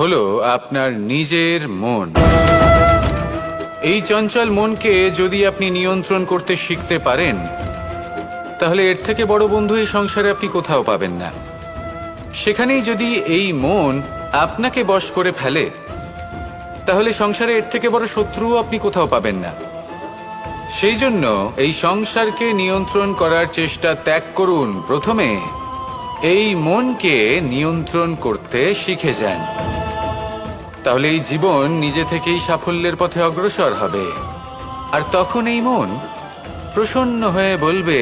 হলো আপনার নিজের মন। এই চঞ্চল মনকে যদি আপনি নিয়ন্ত্রণ করতে শিখতে পারেন, তাহলে এর থেকে বড় বন্ধু এই সংসারে আপনি কোথাও পাবেন না। সেখানেই যদি এই মন আপনাকে বশ করে ফেলে, তাহলে সংসারে এর থেকে বড় শত্রুও আপনি কোথাও পাবেন না। সেই জন্য এই সংসারকে নিয়ন্ত্রণ করার চেষ্টা ত্যাগ করুন। প্রথমে এই মনকে নিয়ন্ত্রণ করতে শিখে যান। তাহলে এই জীবন নিজে থেকেই সাফল্যের পথে অগ্রসর হবে। আর তখন এই মন প্রসন্ন হয়ে বলবে